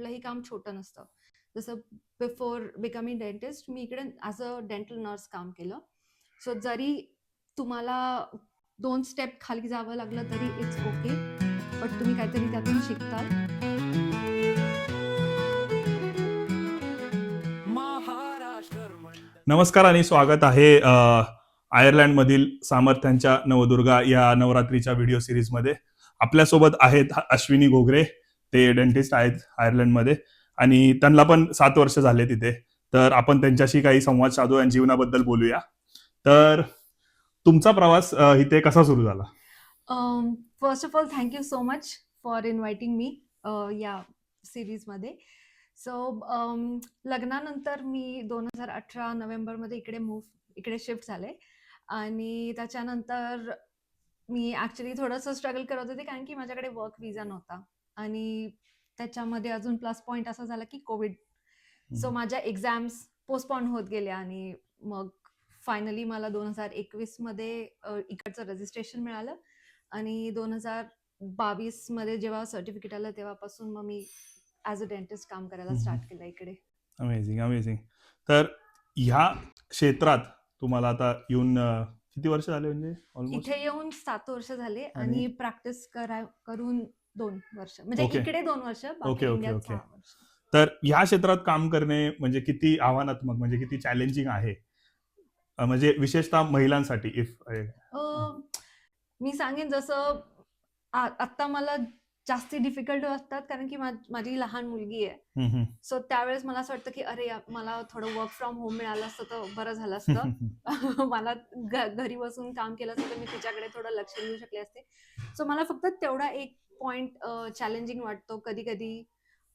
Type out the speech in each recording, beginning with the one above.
कुठलंही काम छोटं नसतं. जसं बिफोर बिकमिंग डेंटिस्ट मी इकडे ॲज अ डेंटल नर्स काम केलं. सो जरी तुम्हाला 2 स्टेप खाली जावं लागलं तरी इट्स ओके. बट तुम्ही काहीतरी त्यातून शिकताल. नमस्कार आणि स्वागत आहे आयर्लंडमधील सामर्थ्यांच्या नवदुर्गा या नवरात्रीच्या व्हिडिओ सिरीजमध्ये आपल्यासोबत आहेत अश्विनी गोगरे ते डेंटिस्ट आहेत आयर्लंडमध्ये आणि त्यांना पण सात वर्ष झाले तिथे. तर आपण त्यांच्याशी काही संवाद साधू आणि जीवनाबद्दल बोलूया. तर तुमचा प्रवास इथे कसा सुरू झाला? First of all thank you so much for inviting me या सिरीजमध्ये. सो लग्नानंतर मी 2018 नोव्हेंबरमध्ये इकडे मूव्ह इकडे शिफ्ट झाले. आणि त्याच्यानंतर मी ॲक्च्युली थोडंसं स्ट्रगल करत होते कारण की माझ्याकडे वर्क विजा नव्हता. आणि त्याच्यामध्ये अजून प्लस पॉइंट असा झाला की कोविड. सो. माझ्या एक्झाम्स पोस्टपोन होत गेल्या आणि मग फायनली मला 2021 मध्ये अ, इकडचं रजिस्ट्रेशन मिळालं आणि 2022 मध्ये जेव्हा सर्टिफिकेट आलं तेव्हापासून मग मी ॲज अ डेंटिस्ट काम करायला. स्टार्ट केलं इकडे. अमेझिंग अमेझिंग तर ह्या क्षेत्रात तुम्हाला आता येऊन किती वर्ष झाले म्हणजे इथे येऊन 7 वर्ष झाले आणि आणि प्रॅक्टिस करा करून 2 वर्ष. म्हणजे इकडे 2 वर्ष, बाकी ओके ओके इंडियात ओके 6 वर्ष. तर ह्या क्षेत्रात काम करणे म्हणजे किती आव्हानात्मक म्हणजे किती चॅलेंजिंग आहे अ, म्हणजे विशेषतः महिलांसाठी इफ अ, मी सांगेन जसं आ आत्ता मला जास्ती डिफिकल्ट वाटतात कारण की मा माझी लहान मुलगी आहे. सो त्यावेळेस मला असं वाटतं की अरे या मला थोडं वर्क फ्रॉम होम मिळालं असतं तर बरं झालं असतं. मला घ घरी बसून काम केलं असतं तर मी तिच्याकडे थोडं लक्ष देऊ शकले असते. सो मला फक्त तेवढा एक पॉइंट चॅलेंजिंग वाटतो कधी-कधी.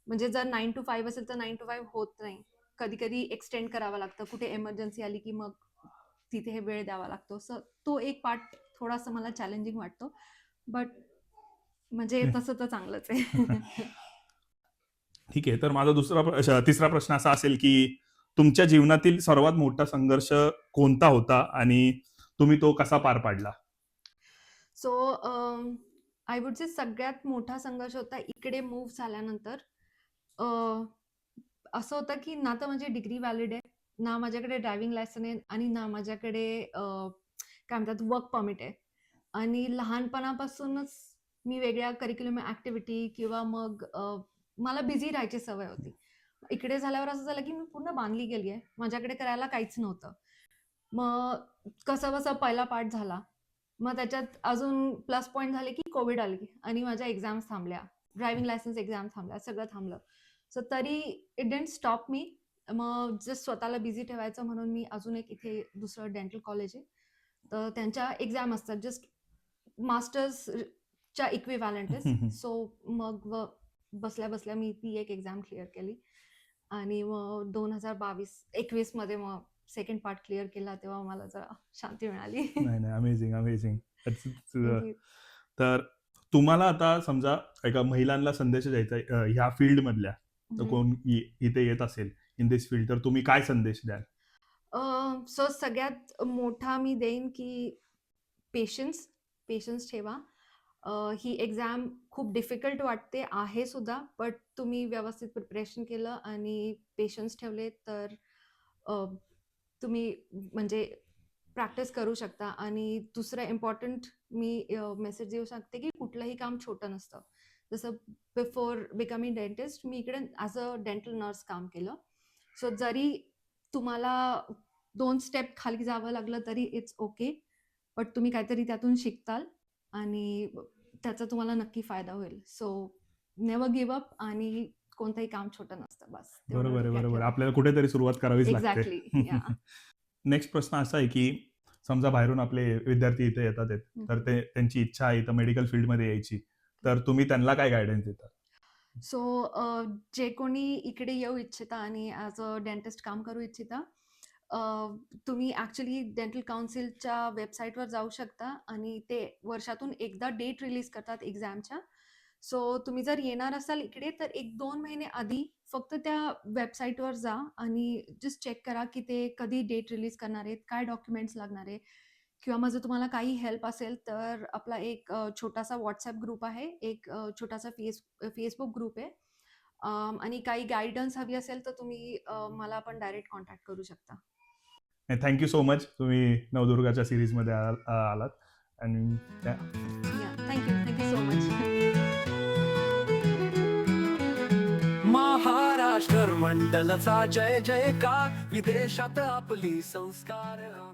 म्हणजे जर 9 टू 5 असेल तर 9 टू 5 होत नाही. कधी-कधी एक्सटेंड करावं लागतं. कुठे इमर्जन्सी आली की मग तिथे वेळ द्यावा लागतो. सो तो एक पार्ट थोडासा मला चॅलेंजिंग वाटतो. बट म्हणजे तसं तर चांगलंच आहे. ठीक आहे. तर माझा दुसरा तिसरा प्रश्न असा असेल की तुमच्या जीवनातील सर्वात मोठा संघर्ष कोणता होता आणि तुम्ही तो कसा पार पाडला? सो आय वुड से सगळ्यात मोठा संघर्ष होता इकडे मूव्ह झाल्यानंतर. Uh, असं होतं की ना तर माझी डिग्री व्हॅलिड आहे, ना माझ्याकडे ड्रायव्हिंग लायसन आहे आणि ना माझ्याकडे uh, काय म्हणतात वर्क परमिट आहे. आणि लहानपणापासूनच मी वेगळ्या करिक्युलम ॲक्टिव्हिटी किंवा मग uh, मला बिझी राहायची सवय होती. इकडे झाल्यावर असं झालं की मी पूर्ण बांधली गेली आहे. माझ्याकडे करायला काहीच नव्हतं. मग कसं कसं पहिला पार्ट झाला. मग त्याच्यात अजून प्लस पॉइंट झाले की कोविड आली आणि माझ्या एक्झाम्स थांबल्या. ड्रायव्हिंग लायसन्स एक्झाम थांबल्या. सगळं थांबलं. सो तरी इट डिडंट स्टॉप मी. मग जस्ट स्वतःला बिझी ठेवायचं म्हणून मी अजून एक इथे दुसरं डेंटल कॉलेज आहे. तर त्यांच्या एक्झाम असतात जस्ट मास्टर्सच्या इक्विव्हॅलंट. सो मग व बसल्या-बसल्या मी ती एक एक्झाम क्लिअर केली आणि मग 2022-21 मध्ये मग सेकंड पार्ट क्लिअर केला तेव्हा मला जरा शांती मिळाली. नाही, नाही. Amazing, amazing. तर तुम्हाला आता समजा एका महिलांना संदेश द्यायचा ह्या फील्डमधल्या तर हं. कोण इथे येत असेल इन धिस फील्ड तर तुम्ही काय संदेश द्याल? सो सगळ्यात मोठा मी देईन की पेशन्स, पेशन्स ठेवा. ही एक्झाम खूप डिफिकल्ट वाटते, आहे सुद्धा. बट तुम्ही व्यवस्थित प्रिपरेशन केलं आणि पेशन्स ठेवले तर तुम्ही म्हणजे प्रॅक्टिस करू शकता आणि दुसरं इम्पॉर्टंट मी मेसेज देऊ शकते की कुठलंही काम छोटं नसतं. जसं बिफोर बिकमिंग डेंटिस्ट मी इकडे ॲज अ डेंटल नर्स काम केलं. सो जरी तुम्हाला दोन स्टेप खाली जावं लागलं तरी इट्स ओके. बट तुम्ही काहीतरी त्यातून शिकताल आणि त्याचा तुम्हाला नक्की फायदा होईल. सो नेवर गिव अप आणि कोणतंही काम छोटं नसतं बस. बरोबर बरोबर. आपल्याला कुठेतरी सुरुवात करावीच लागते. एक्झॅक्टली. नेक्स्ट प्रश्न असा आहे की समजा बाहेरून आपले विद्यार्थी इथे येतात. तर ते त्यांची इच्छा आहे इथं मेडिकल फील्डमध्ये यायची. तर तुम्ही त्यांना काय गाईडन्स देता? सो जे कोणी इकडे येऊ इच्छिता आणि ॲज अ डेंटिस्ट काम करू इच्छिता, तुम्ही ॲक्चुअली डेंटल काउन्सिलच्या वेबसाईटवर जाऊ शकता आणि ते वर्षातून एकदा डेट रिलीज करतात एक्झामच्या. सो तुम्ही जर येणार असाल इकडे तर 1-2 महिने आधी फक्त त्या वेबसाईटवर जा आणि जस्ट चेक करा की ते कधी डेट रिलीज करणार आहेत, काय डॉक्युमेंट्स लागणार आहे किंवा जर तुम्हाला काही हेल्प असेल तर आपला एक छोटासा WhatsApp ग्रुप आहे. एक छोटासा फेस Facebook ग्रुप आहे. आणि काही गाईडन्स हवी असेल तर तुम्ही मला पण डायरेक्ट कॉन्टॅक्ट करू शकता. थँक्यू सो मच तुम्ही नवदुर्गाच्या सिरीजमध्ये आलात. आणि थँक्यू महाराष्ट्र मंडलचा जय जयकार. विदेशात आपली संस्कार. आम्ही